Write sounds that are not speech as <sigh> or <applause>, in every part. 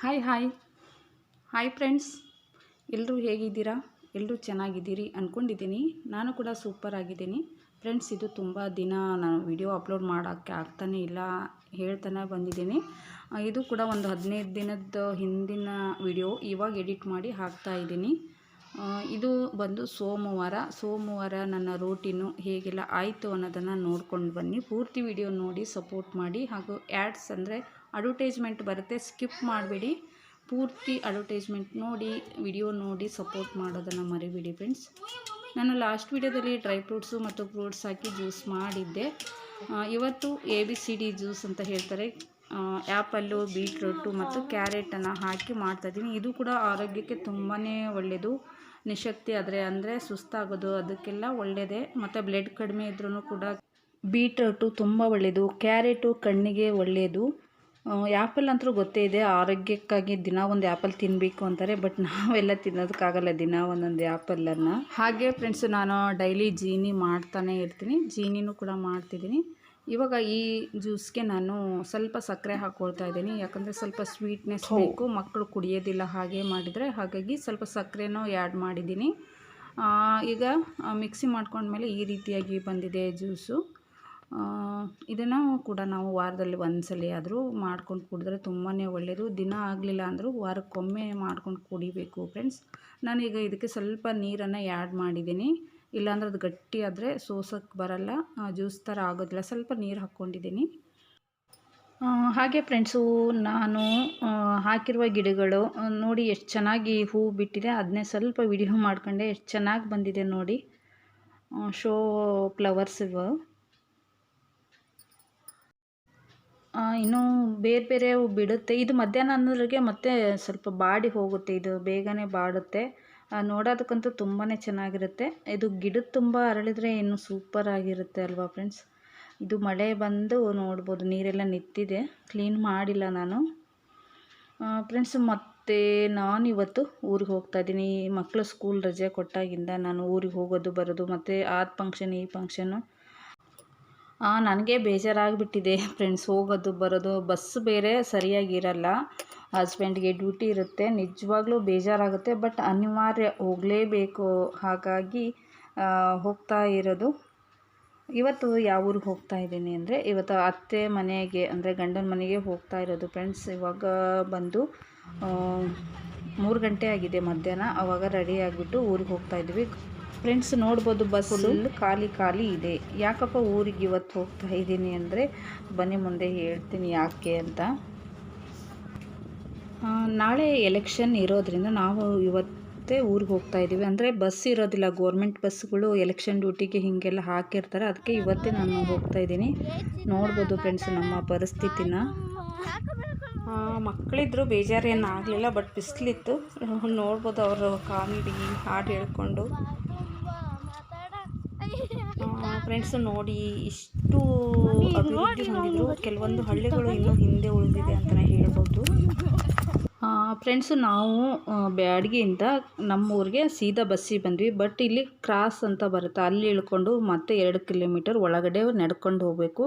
Hi hi hi friends ಎಲ್ಲರೂ ಹೇಗಿದ್ದೀರಾ? ಎಲ್ಲರೂ ಚೆನ್ನಾಗಿದ್ದೀರಿ ಅಂದ್ಕೊಂಡಿದ್ದೀನಿ ನಾನು ಕೂಡ ಸೂಪರ್ ಆಗಿದ್ದೀನಿ. ಫ್ರೆಂಡ್ಸ್ ಇದು ತುಂಬ ದಿನ ನಾನು ವಿಡಿಯೋ ಅಪ್ಲೋಡ್ ಮಾಡೋಕ್ಕೆ ಆಗ್ತಾನೇ ಇಲ್ಲ ಹೇಳ್ತಾನೆ ಬಂದಿದ್ದೀನಿ. ಇದು ಕೂಡ ಒಂದು ಹದಿನೈದು ದಿನದ ಹಿಂದಿನ ವಿಡಿಯೋ ಇವಾಗ ಎಡಿಟ್ ಮಾಡಿ ಹಾಕ್ತಾ ಇದ್ದೀನಿ. ಇದು ಬಂದು ಸೋಮವಾರ. ಸೋಮವಾರ ನನ್ನ ರೂಟೀನು ಹೇಗೆಲ್ಲ ಆಯಿತು ಅನ್ನೋದನ್ನು ನೋಡ್ಕೊಂಡು ಬನ್ನಿ. ಪೂರ್ತಿ ವಿಡಿಯೋ ನೋಡಿ ಸಪೋರ್ಟ್ ಮಾಡಿ. ಹಾಗೂ ಆ್ಯಡ್ಸ್ ಅಂದರೆ ಅಡ್ವರ್ಟೈಸ್ಮೆಂಟ್ ಬರುತ್ತೆ ಸ್ಕಿಪ್ ಮಾಡಬೇಡಿ. ಪೂರ್ತಿ ಅಡ್ವರ್ಟೈಸ್ಮೆಂಟ್ ನೋಡಿ ವಿಡಿಯೋ ನೋಡಿ ಸಪೋರ್ಟ್ ಮಾಡೋದನ್ನು ಮರಿಬೇಡಿ ಫ್ರೆಂಡ್ಸ್ ನಾನು ಲಾಸ್ಟ್ ವಿಡಿಯೋದಲ್ಲಿ ಡ್ರೈ ಫ್ರೂಟ್ಸು ಮತ್ತು ಫ್ರೂಟ್ಸ್ ಹಾಕಿ ಜ್ಯೂಸ್ ಮಾಡಿದ್ದೆ. ಇವತ್ತು A B C D juice ಅಂತ ಹೇಳ್ತಾರೆ. ಆ್ಯಪಲ್ಲು ಬೀಟ್ರೂಟು ಮತ್ತು ಕ್ಯಾರೆಟನ್ನು ಹಾಕಿ ಮಾಡ್ತಾಯಿದ್ದೀನಿ ಇದು ಕೂಡ ಆರೋಗ್ಯಕ್ಕೆ ತುಂಬಾ ಒಳ್ಳೆಯದು ನಿಶಕ್ತಿ ಆದರೆ ಅಂದರೆ ಸುಸ್ತಾಗೋದು, ಅದಕ್ಕೆಲ್ಲ ಒಳ್ಳೆಯದೇ ಮತ್ತು ಬ್ಲಡ್ ಕಡಿಮೆ ಇದ್ರೂ ಕೂಡ ಬೀಟ್ರೂಟು ತುಂಬ ಒಳ್ಳೆಯದು ಕ್ಯಾರೆಟು ಕಣ್ಣಿಗೆ ಒಳ್ಳೆಯದು ಆ್ಯಪಲ್ ಅಂತೂ ಗೊತ್ತೇ ಇದೆ ಆರೋಗ್ಯಕ್ಕಾಗಿ ದಿನ ಒಂದು ಆ್ಯಪಲ್ ತಿನ್ನಬೇಕು ಅಂತಾರೆ ಬಟ್ ನಾವೆಲ್ಲ ತಿನ್ನೋದಕ್ಕಾಗಲ್ಲ ದಿನ ಒಂದೊಂದು ಆ್ಯಪಲನ್ನು ಹಾಗೆ ಫ್ರೆಂಡ್ಸ್ ನಾನು ಡೈಲಿ ಜೀನಿ ಮಾಡ್ತಾನೆ ಇರ್ತೀನಿ ಜೀನಿನೂ ಕೂಡ ಮಾಡ್ತಿದ್ದೀನಿ. ಇವಾಗ ಈ ಜ್ಯೂಸ್ಗೆ ನಾನು ಸ್ವಲ್ಪ ಸಕ್ಕರೆ ಹಾಕ್ಕೊಳ್ತಾ ಇದ್ದೀನಿ ಯಾಕಂದರೆ ಸ್ವಲ್ಪ ಸ್ವೀಟ್ನೆಸ್ ಬೇಕು ಮಕ್ಕಳು ಕುಡಿಯೋದಿಲ್ಲ ಹಾಗೆ ಮಾಡಿದರೆ ಹಾಗಾಗಿ ಸ್ವಲ್ಪ ಸಕ್ಕರೆನೂ ಆ್ಯಡ್ ಮಾಡಿದ್ದೀನಿ. ಈಗ ಮಿಕ್ಸಿ ಮಾಡ್ಕೊಂಡ್ಮೇಲೆ ಈ ರೀತಿಯಾಗಿ ಬಂದಿದೆ ಜ್ಯೂಸು ಇದನ್ನು ಕೂಡ ನಾವು ವಾರದಲ್ಲಿ ಒಂದ್ಸಲ ಆದರೂ ಮಾಡ್ಕೊಂಡು ಕುಡಿದ್ರೆ ತುಂಬಾ ಒಳ್ಳೆಯದು ದಿನ ಆಗಲಿಲ್ಲ ಅಂದರೂ ವಾರಕ್ಕೊಮ್ಮೆ ಮಾಡ್ಕೊಂಡು ಕುಡಿಬೇಕು ಫ್ರೆಂಡ್ಸ್ ನಾನೀಗ ಇದಕ್ಕೆ ಸ್ವಲ್ಪ ನೀರನ್ನು ಆ್ಯಡ್ ಮಾಡಿದ್ದೀನಿ. ಇಲ್ಲಾಂದ್ರೆ ಅದು ಗಟ್ಟಿ ಆದರೆ ಸೋಸೋಕ್ಕೆ ಬರಲ್ಲ. ಜ್ಯೂಸ್ ಥರ ಆಗೋದಿಲ್ಲ. ಸ್ವಲ್ಪ ನೀರು ಹಾಕ್ಕೊಂಡಿದ್ದೀನಿ. ಹಾಗೆ ಫ್ರೆಂಡ್ಸು ನಾನು ಹಾಕಿರುವ ಗಿಡಗಳು ನೋಡಿ ಎಷ್ಟು ಚೆನ್ನಾಗಿ ಹೂ ಬಿಟ್ಟಿದೆ. ಅದನ್ನೇ ಸ್ವಲ್ಪ ವಿಡಿಯೋ ಮಾಡ್ಕೊಂಡೆ. ಎಷ್ಟು ಚೆನ್ನಾಗಿ ಬಂದಿದೆ ನೋಡಿ. ಶೋ ಫ್ಲವರ್ಸ್ ಇವು ಆ, ಇನ್ನು ಬೇರೆ ಬೇರೆ ಬಿಡುತ್ತೆ. ಇದು ಮಧ್ಯಾಹ್ನ ಅನ್ನೋದ್ರಿಗೆ ಮತ್ತೆ ಸ್ವಲ್ಪ ಬಾಡಿ ಹೋಗುತ್ತೆ. ಇದು ಬೇಗನೆ ಬಾಡುತ್ತೆ. ನೋಡೋದಕ್ಕಂತೂ ತುಂಬಾ ಚೆನ್ನಾಗಿರುತ್ತೆ. ಇದು ಗಿಡದ ತುಂಬ ಅರಳಿದ್ರೆ ಇನ್ನು ಸೂಪರ್ ಆಗಿರುತ್ತೆ ಅಲ್ವಾ ಫ್ರೆಂಡ್ಸ್? ಇದು ಮಳೆ ಬಂದು ನೋಡ್ಬೋದು, ನೀರೆಲ್ಲ ನಿಂತಿದೆ. ಕ್ಲೀನ್ ಮಾಡಿಲ್ಲ ನಾನು. ಫ್ರೆಂಡ್ಸ್, ಮತ್ತೆ ನಾನು ಇವತ್ತು ಊರಿಗೆ ಹೋಗ್ತಾ ಇದ್ದೀನಿ. ಮಕ್ಕಳು ಸ್ಕೂಲ್ ರಜೆ ಕೊಟ್ಟಾಗಿಂದ ನಾನು ಊರಿಗೆ ಹೋಗೋದು, ಬರೋದು, ಮತ್ತು ಆ ಫಂಕ್ಷನ್ ಈ ಫಂಕ್ಷನ್ನು ನನಗೆ ಬೇಜಾರಾಗಿಬಿಟ್ಟಿದೆ ಫ್ರೆಂಡ್ಸ್ ಹೋಗೋದು, ಬರೋದು ಬಸ್ ಬೇರೆ ಸರಿಯಾಗಿರಲ್ಲ. ಹಸ್ಬೆಂಡ್ಗೆ ಡ್ಯೂಟಿ ಇರುತ್ತೆ. ನಿಜವಾಗ್ಲೂ ಬೇಜಾರಾಗುತ್ತೆ ಬಟ್ ಅನಿವಾರ್ಯ ಹೋಗಲೇಬೇಕು. ಹಾಗಾಗಿ ಹೋಗ್ತಾ ಇರೋದು. ಇವತ್ತು ಯಾವ ಊರಿಗೆ ಹೋಗ್ತಾ ಇದ್ದೀನಿ ಅಂದರೆ, ಇವತ್ತು ಅತ್ತೆ ಮನೆಗೆ, ಅಂದರೆ ಗಂಡನ ಮನೆಗೆ ಹೋಗ್ತಾ ಇರೋದು ಫ್ರೆಂಡ್ಸ್ ಇವಾಗ ಬಂದು ಮೂರು ಗಂಟೆ ಆಗಿದೆ ಮಧ್ಯಾಹ್ನ. ಆವಾಗ ರೆಡಿ ಆಗಿಬಿಟ್ಟು ಊರಿಗೆ ಹೋಗ್ತಾ ಇದ್ವಿ. ಫ್ರೆಂಡ್ಸ್ ನೋಡ್ಬೋದು ಬಸ್ ಖಾಲಿ ಖಾಲಿ ಇದೆ. ಯಾಕಪ್ಪ ಊರಿಗೆ ಇವತ್ತು ಹೋಗ್ತಾ ಇದ್ದೀನಿ ಅಂದರೆ ಬನ್ನಿ ಮುಂದೆ ಹೇಳ್ತೀನಿ ಯಾಕೆ ಅಂತ. ನಾಳೆ ಎಲೆಕ್ಷನ್ ಇರೋದ್ರಿಂದ ನಾವು ಇವತ್ತೇ ಊರಿಗೆ ಹೋಗ್ತಾ ಇದ್ದೀವಿ. ಅಂದರೆ ಬಸ್ ಇರೋದಿಲ್ಲ ಗೋರ್ಮೆಂಟ್ ಬಸ್ಗಳು ಎಲೆಕ್ಷನ್ ಡ್ಯೂಟಿಗೆ ಹೀಗೆಲ್ಲ ಹಾಕಿರ್ತಾರೆ. ಅದಕ್ಕೆ ಇವತ್ತೇ ನಾನು ಹೋಗ್ತಾ ಇದ್ದೀನಿ. ನೋಡ್ಬೋದು ಫ್ರೆಂಡ್ಸ್ ನಮ್ಮ ಪರಿಸ್ಥಿತಿನ. ಮಕ್ಕಳಿದ್ರು ಬೇಜಾರೇನು ಆಗಲಿಲ್ಲ ಬಟ್ ಬಿಸಿಲಿತ್ತು. ನೋಡ್ಬೋದು ಅವರು ಕಾಮಿಡಿ ಹಾಡು ಹೇಳ್ಕೊಂಡು. ಫ್ರೆಂಡ್ಸ್ ನೋಡಿ ಇಷ್ಟು ಅಭಿವೃದ್ಧಿ ಹೊಂದಿದ್ರು. ಕೆಲವೊಂದು ಹಳ್ಳಿಗಳು ಇನ್ನೂ ಹಿಂದೆ ಉಳಿದಿದೆ ಅಂತಲೇ ಹೇಳ್ಬೋದು. ಫ್ರೆಂಡ್ಸು ನಾವು ಬ್ಯಾಡಗಿಯಿಂದ ನಮ್ಮ ಊರಿಗೆ ಸೀದಾ ಬಸ್ಸಿಗೆ ಬಂದ್ವಿ. ಬಟ್ ಇಲ್ಲಿ ಕ್ರಾಸ್ ಅಂತ ಬರುತ್ತೆ. ಅಲ್ಲಿ ಇಳ್ಕೊಂಡು ಮತ್ತೆ ಎರಡು ಕಿಲೋಮೀಟರ್ ಒಳಗಡೆ ನಡ್ಕೊಂಡು ಹೋಗಬೇಕು.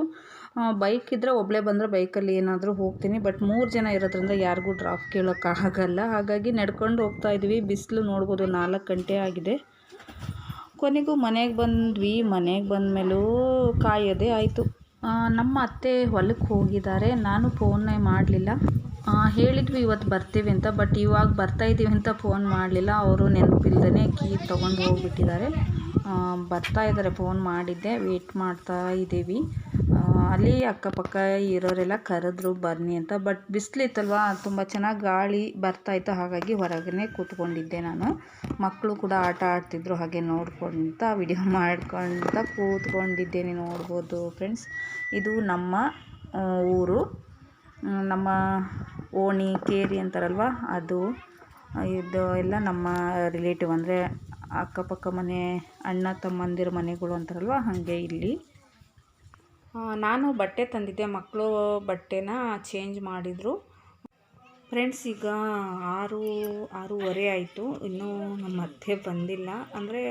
ಬೈಕ್ ಇದ್ದರೆ ಒಬ್ಬಳೇ ಬಂದರೆ ಬೈಕಲ್ಲಿ ಏನಾದರೂ ಹೋಗ್ತೀನಿ. ಬಟ್ ಮೂರು ಜನ ಇರೋದ್ರಿಂದ ಯಾರಿಗೂ ಡ್ರಾಪ್ ಕೇಳೋಕ್ಕಾಗಲ್ಲ ಹಾಗಾಗಿ ನಡ್ಕೊಂಡು ಹೋಗ್ತಾ ಇದ್ವಿ. ಬಿಸಿಲು ನೋಡ್ಬೋದು ನಾಲ್ಕು ಗಂಟೆ ಆಗಿದೆ. ಕೊನೆಗೂ ಮನೆಗೆ ಬಂದ್ವಿ. ಮನೆಗೆ ಬಂದಮೇಲೂ ಕಾಯೋದೇ ಆಯಿತು. ನಮ್ಮ ಅತ್ತೆ ಹೊಲಕ್ಕೆ ಹೋಗಿದ್ದಾರೆ ನಾನು ಫೋನೇ ಮಾಡಲಿಲ್ಲ. ಹೇಳಿದ್ವಿ ಇವತ್ತು ಬರ್ತೀವಿ ಅಂತ, ಬಟ್ ಇವಾಗ ಬರ್ತಾ ಇದ್ದೀವಿ ಅಂತ ಫೋನ್ ಮಾಡಲಿಲ್ಲ. ಅವರು ನೆನಪಿಲ್ದೇ ಕೀ ತೊಗೊಂಡು ಹೋಗ್ಬಿಟ್ಟಿದ್ದಾರೆ. ಬರ್ತಾ ಇದ್ದಾರೆ, ಫೋನ್ ಮಾಡಿದ್ದೆ. ವೇಟ್ ಮಾಡ್ತಾ ಇದ್ದೀವಿ ಅಲ್ಲಿ ಅಕ್ಕಪಕ್ಕ ಇರೋರೆಲ್ಲ ಕರೆದ್ರು ಬನ್ನಿ ಅಂತ. ಬಟ್ ಬಿಸಿಲಿತ್ತಲ್ವ? ತುಂಬ ಚೆನ್ನಾಗಿ ಗಾಳಿ ಬರ್ತಾಯಿತ್ತು ಹಾಗಾಗಿ ಹೊರಗನೆ ಕೂತ್ಕೊಂಡಿದ್ದೆ ನಾನು. ಮಕ್ಕಳು ಕೂಡ ಆಟ ಆಡ್ತಿದ್ರು ಹಾಗೆ ನೋಡ್ಕೊಳ್ತಾ ವಿಡಿಯೋ <laughs> ಮಾಡ್ಕೊಳ್ತಾ ಕೂತ್ಕೊಂಡಿದ್ದೇನೆ ನೋಡ್ಬೋದು ಫ್ರೆಂಡ್ಸ್ ಇದು ನಮ್ಮ ಊರು. ನಮ್ಮ ಓಣಿ, ಕೇರಿ ಅಂತಾರಲ್ವ? ಅದು, ಇದು ಎಲ್ಲ ನಮ್ಮ ರಿಲೇಟಿವ್ ಅಂದರೆ ಅಕ್ಕಪಕ್ಕ ಮನೆ, ಅಣ್ಣ ತಮ್ಮಂದಿರ ಮನೆಗಳು ಅಂತಾರಲ್ವ? ಹಾಗೆ ಇಲ್ಲಿ. ನಾನು ಬಟ್ಟೆ ತಂದಿದ್ದೆ. ಮಕ್ಕಳು ಬಟ್ಟೆನ ಚೇಂಜ್ ಮಾಡಿದರು. ಫ್ರೆಂಡ್ಸ್ ಈಗ ಆರು, ಆರೂವರೆ ಆಯಿತು. ಇನ್ನೂ ನಮ್ಮ ಅತ್ತೆ ಬಂದಿಲ್ಲ. ಅಂದರೆ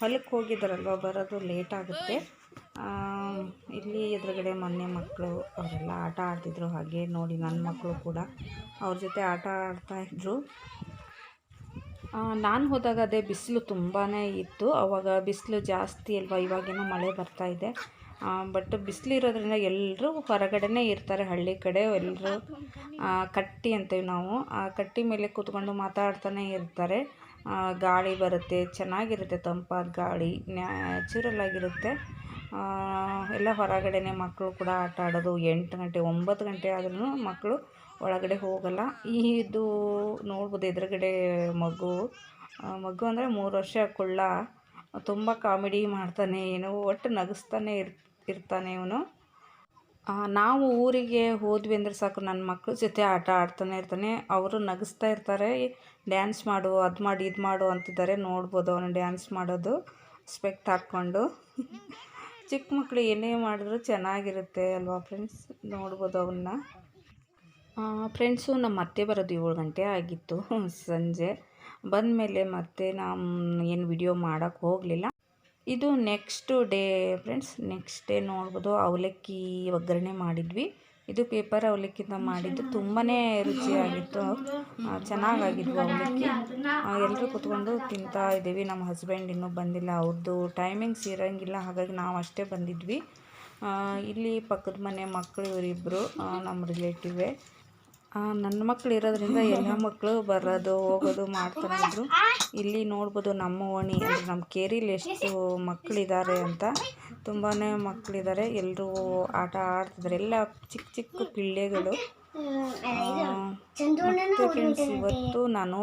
ಹೊಲಕ್ಕೆ ಹೋಗಿದ್ದಾರಲ್ವ ಬರೋದು ಲೇಟ್ ಆಗುತ್ತೆ. ಇಲ್ಲಿ ಎದುರುಗಡೆ ಮೊನ್ನೆ ಮಕ್ಕಳು, ಅವರೆಲ್ಲ ಆಟ ಆಡ್ತಿದ್ರು. ಹಾಗೆ ನೋಡಿ ನನ್ನ ಮಕ್ಕಳು ಕೂಡ ಅವ್ರ ಜೊತೆ ಆಟ ಆಡ್ತಾ ಇದ್ದರು ನಾನು ಹೋದಾಗ ಅದೇ ಬಿಸಿಲು ತುಂಬಾ ಇತ್ತು. ಅವಾಗ ಬಿಸಿಲು ಜಾಸ್ತಿ ಅಲ್ವಾ? ಇವಾಗೇನೋ ಮಳೆ ಬರ್ತಾ ಇದೆ. ಬಟ್ ಬಿಸಿಲಿರೋದ್ರಿಂದ ಎಲ್ಲರೂ ಹೊರಗಡೆನೇ ಇರ್ತಾರೆ ಹಳ್ಳಿ ಕಡೆ ಎಲ್ಲರೂ ಕಟ್ಟಿ ಅಂತೀವಿ ನಾವು. ಆ, ಕಟ್ಟಿ ಮೇಲೆ ಕೂತ್ಕೊಂಡು ಮಾತಾಡ್ತಾನೆ ಇರ್ತಾರೆ. ಗಾಳಿ ಬರುತ್ತೆ, ಚೆನ್ನಾಗಿರುತ್ತೆ ತಂಪಾದ ಗಾಳಿ ನ್ಯಾಚುರಲ್ ಆಗಿರುತ್ತೆ. ಎಲ್ಲ ಹೊರಗಡೆನೆ ಮಕ್ಕಳು ಕೂಡ ಆಟ ಆಡೋದು. ಎಂಟು ಗಂಟೆ, ಒಂಬತ್ತು ಗಂಟೆ ಆದ್ರೂ ಮಕ್ಕಳು ಒಳಗಡೆ ಹೋಗಲ್ಲ. ಇದು ನೋಡ್ಬೋದು ಎದುರುಗಡೆ ಮಗು. ಮಗು ಅಂದರೆ ಮೂರು ವರ್ಷ ಕುಳ್ಳ ತುಂಬ ಕಾಮಿಡಿ ಮಾಡ್ತಾನೆ, ಏನೋ ಒಟ್ಟು ನಗಿಸ್ತಾನೆ ಇರ್, ಇರ್ತಾನೆ ಇವನು. ನಾವು ಊರಿಗೆ ಹೋದ್ವಿ ಅಂದರೆ ಸಾಕು ನನ್ನ ಮಕ್ಕಳ ಜೊತೆ ಆಟ ಆಡ್ತಾನೆ ಇರ್ತಾನೆ. ಅವರು ನಗಿಸ್ತಾ ಇರ್ತಾರೆ, ಡ್ಯಾನ್ಸ್ ಮಾಡು, ಅದು ಮಾಡಿ, ಇದು ಮಾಡು ಅಂತಿದ್ದಾರೆ. ನೋಡ್ಬೋದು ಅವನು ಡ್ಯಾನ್ಸ್ ಮಾಡೋದು ಸ್ಪೆಕ್ಟ್ ಹಾಕ್ಕೊಂಡು. ಚಿಕ್ಕ ಮಕ್ಕಳು ಏನೇ ಮಾಡಿದ್ರು ಚೆನ್ನಾಗಿರುತ್ತೆ ಅಲ್ವಾ ಫ್ರೆಂಡ್ಸ್? ನೋಡ್ಬೋದು ಅವನ್ನ ಫ್ರೆಂಡ್ಸು ನಮ್ಮ ಅತ್ತೆ ಬರೋದು ಏಳು ಗಂಟೆ ಆಗಿತ್ತು, ಸಂಜೆ. ಬಂದಮೇಲೆ ಮತ್ತೆ ನಾನು ಏನು ವಿಡಿಯೋ ಮಾಡೋಕ್ಕೆ ಹೋಗಲಿಲ್ಲ. ಇದು next day friends next day ನೋಡ್ಬೋದು. ಅವಲಕ್ಕಿ ಒಗ್ಗರಣೆ ಮಾಡಿದ್ವಿ. ಇದು ಪೇಪರ್ ಅವಲಕ್ಕಿಂದ ಮಾಡಿದ್ದು. ತುಂಬಾ ರುಚಿಯಾಗಿತ್ತು. ಚೆನ್ನಾಗಾಗಿದ್ವು ಅವಲಕ್ಕಿ. ಎಲ್ಲರೂ ಕುತ್ಕೊಂಡು ತಿಂತಾ ಇದ್ದೀವಿ. ನಮ್ಮ ಹಸ್ಬೆಂಡ್ ಇನ್ನೂ ಬಂದಿಲ್ಲ. ಅವ್ರದ್ದು ಟೈಮಿಂಗ್ಸ್ ಇರೋಂಗಿಲ್ಲ ಹಾಗಾಗಿ ನಾವು ಅಷ್ಟೇ ಬಂದಿದ್ವಿ. ಇಲ್ಲಿ ಪಕ್ಕದ ಮನೆ ಮಕ್ಕಳು ಇವರಿಬ್ಬರು ನಮ್ಮ ರಿಲೇಟಿವೇ ನನ್ನ ಮಕ್ಕಳು ಇರೋದ್ರಿಂದ ಎಲ್ಲ ಮಕ್ಕಳು ಬರೋದು, ಹೋಗೋದು ಮಾಡ್ತಾನೆ ಇದ್ರು. ಇಲ್ಲಿ ನೋಡ್ಬೋದು ನಮ್ಮ ಓಣಿ ಅಂದರೆ ನಮ್ಮ ಕೇರಿಲಿ ಎಷ್ಟು ಮಕ್ಕಳಿದ್ದಾರೆ ಅಂತ. ತುಂಬಾ ಮಕ್ಕಳಿದ್ದಾರೆ ಎಲ್ಲರೂ ಆಟ ಆಡ್ತಿದ್ದಾರೆ ಎಲ್ಲ ಚಿಕ್ಕ ಚಿಕ್ಕ ಪಿಳ್ಳೆಗಳು. ಮತ್ತು ಇವತ್ತು ನಾನು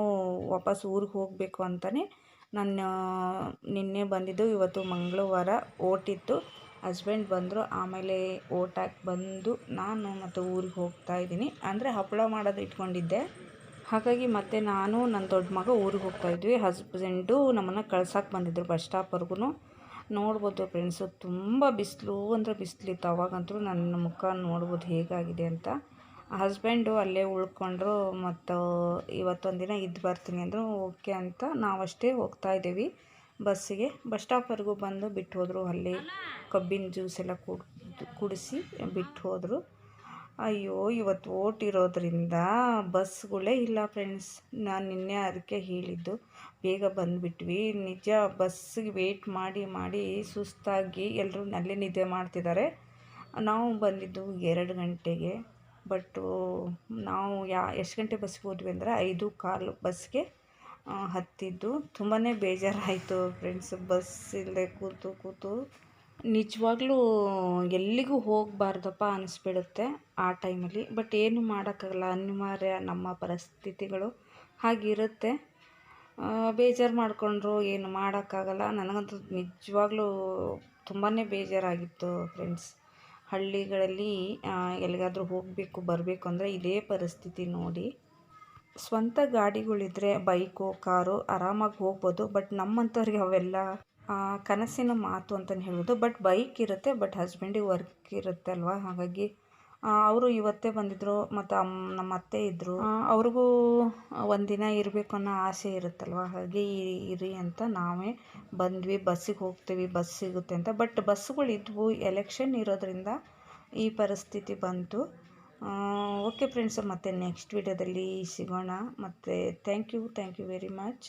ವಾಪಸ್ ಊರಿಗೆ ಹೋಗಬೇಕು ಅಂತಲೇ ನಾನು ನಿನ್ನೆ ಬಂದಿದ್ದು ಇವತ್ತು ಮಂಗಳವಾರ, ಓಟಿತ್ತು. ಹಸ್ಬೆಂಡ್ ಬಂದರು, ಆಮೇಲೆ ಓಟಾಕ್ ಬಂದು ನಾನು ಮತ್ತು ಊರಿಗೆ ಹೋಗ್ತಾ ಇದ್ದೀನಿ. ಅಂದರೆ ಹಪ್ಪಳ ಮಾಡೋದು ಇಟ್ಕೊಂಡಿದ್ದೆ. ಹಾಗಾಗಿ ಮತ್ತೆ ನಾನು ನನ್ನ ದೊಡ್ಡ ಮಗ ಊರಿಗೆ ಹೋಗ್ತಾ ಇದ್ವಿ. ಹಸ್ಬೆಂಡು ನಮ್ಮನ್ನು ಕಳ್ಸೋಕೆ ಬಂದಿದ್ದರು ಬಸ್ ಸ್ಟಾಪ್ವರೆಗೂ ನೋಡ್ಬೋದು ಫ್ರೆಂಡ್ಸು ತುಂಬ ಬಿಸಿಲು ಅಂದರೆ ಬಿಸಿಲಿತ್ತು. ಅವಾಗಂತೂ ನನ್ನ ಮುಖ ನೋಡ್ಬೋದು ಹೇಗಾಗಿದೆ ಅಂತ. ಹಸ್ಬೆಂಡು ಅಲ್ಲೇ ಉಳ್ಕೊಂಡ್ರು, ಮತ್ತು ಇವತ್ತೊಂದು ದಿನ ಇದ್ದು ಬರ್ತೀನಿ ಅಂದರು, ಓಕೆ ಅಂತ ನಾವಷ್ಟೇ ಹೋಗ್ತಾ ಇದ್ದೀವಿ. ಬಸ್ಸಿಗೆ ಬಸ್ ಸ್ಟಾಪ್ವರೆಗೂ ಬಂದು ಬಿಟ್ಟು ಹೋದರು ಅಲ್ಲಿ ಕಬ್ಬಿನ ಜ್ಯೂಸ್ ಎಲ್ಲ ಕುಡ್, ಕುಡಿಸಿ ಬಿಟ್ಟು ಹೋದರು ಅಯ್ಯೋ, ಇವತ್ತು ಓಟ್ ಇರೋದ್ರಿಂದ ಬಸ್ಗಳೇ ಇಲ್ಲ ಫ್ರೆಂಡ್ಸ್. ನಾನು ನಿನ್ನೆ ಅದಕ್ಕೆ ಹೇಳಿದ್ದು. ಬೇಗ ಬಂದುಬಿಟ್ವಿ. ನಿಜ ಬಸ್ಸಿಗೆ ವೆಯ್ಟ್ ಮಾಡಿ ಮಾಡಿ ಸುಸ್ತಾಗಿ ಎಲ್ಲರೂ ನಲ್ಲಿ ನಿದ್ದೆ ಮಾಡ್ತಿದ್ದಾರೆ ನಾವು ಬಂದಿದ್ದು ಎರಡು ಗಂಟೆಗೆ. ಬಟ್ಟು ನಾವು ಯಾ, ಎಷ್ಟು ಗಂಟೆ ಬಸ್ಸಿಗೆ ಹೋದ್ವಿ ಅಂದರೆ ಐದು ಕಾಲು ಬಸ್ಗೆ ಹತ್ತಿದ್ದು. ತುಂಬಾ ಬೇಜಾರಾಯಿತು ಫ್ರೆಂಡ್ಸ್ ಬಸ್ ಇಲ್ಲದೆ ಕೂತು ಕೂತು. ನಿಜವಾಗ್ಲೂ ಎಲ್ಲಿಗೂ ಹೋಗಬಾರ್ದಪ್ಪ ಅನಿಸ್ಬಿಡುತ್ತೆ ಆ ಟೈಮಲ್ಲಿ ಬಟ್ ಏನು ಮಾಡೋಕ್ಕಾಗಲ್ಲ. ಅನಿವಾರ್ಯ ನಮ್ಮ ಪರಿಸ್ಥಿತಿಗಳು ಹಾಗಿರುತ್ತೆ. ಬೇಜಾರು ಮಾಡಿಕೊಂಡ್ರು ಏನು ಮಾಡೋಕ್ಕಾಗಲ್ಲ. ನನಗಂತೂ ನಿಜವಾಗ್ಲೂ ತುಂಬಾ ಬೇಜಾರಾಗಿತ್ತು ಫ್ರೆಂಡ್ಸ್ ಹಳ್ಳಿಗಳಲ್ಲಿ ಎಲ್ಲಿಗಾದರೂ ಎಲ್ಲಿಗಾದ್ರೂ ಹೋಗಬೇಕು, ಬರಬೇಕು ಅಂದರೆ ಇದೇ ಪರಿಸ್ಥಿತಿ ನೋಡಿ. ಸ್ವಂತ ಗಾಡಿಗಳಿದ್ರೆ ಬೈಕು, ಕಾರು ಆರಾಮಾಗಿ ಹೋಗ್ಬೋದು. ಬಟ್ ನಮ್ಮಂಥವ್ರಿಗೆ ಅವೆಲ್ಲ ಕನಸಿನ ಮಾತು ಅಂತಲೇ ಹೇಳ್ಬೋದು. ಬಟ್ ಬೈಕ್ ಇರುತ್ತೆ, ಬಟ್ ಹಸ್ಬೆಂಡಿಗೆ ವರ್ಕ್ ಇರುತ್ತೆ ಅಲ್ವಾ? ಹಾಗಾಗಿ ಅವರು ಇವತ್ತೇ ಬಂದಿದ್ದರು ಮತ್ತು ಅಮ್ಮ ನಮ್ಮ ಅತ್ತೆ ಇದ್ದರು ಅವ್ರಿಗೂ ಒಂದಿನ ಇರಬೇಕು ಅನ್ನೋ ಆಸೆ ಇರುತ್ತಲ್ವ? ಹಾಗೆ ಇರಿ ಅಂತ ನಾವೇ ಬಂದ್ವಿ. ಬಸ್ಸಿಗೆ ಹೋಗ್ತೀವಿ, ಬಸ್ ಸಿಗುತ್ತೆ ಅಂತ. ಬಟ್ ಬಸ್ಗಳಿದ್ವು ಎಲೆಕ್ಷನ್ ಇರೋದ್ರಿಂದ ಈ ಪರಿಸ್ಥಿತಿ ಬಂತು. ಓಕೆ ಫ್ರೆಂಡ್ಸ್ ಮತ್ತೆ ನೆಕ್ಸ್ಟ್ ವೀಡಿಯೋದಲ್ಲಿ ಸಿಗೋಣ. ಮತ್ತು thank you thank you very much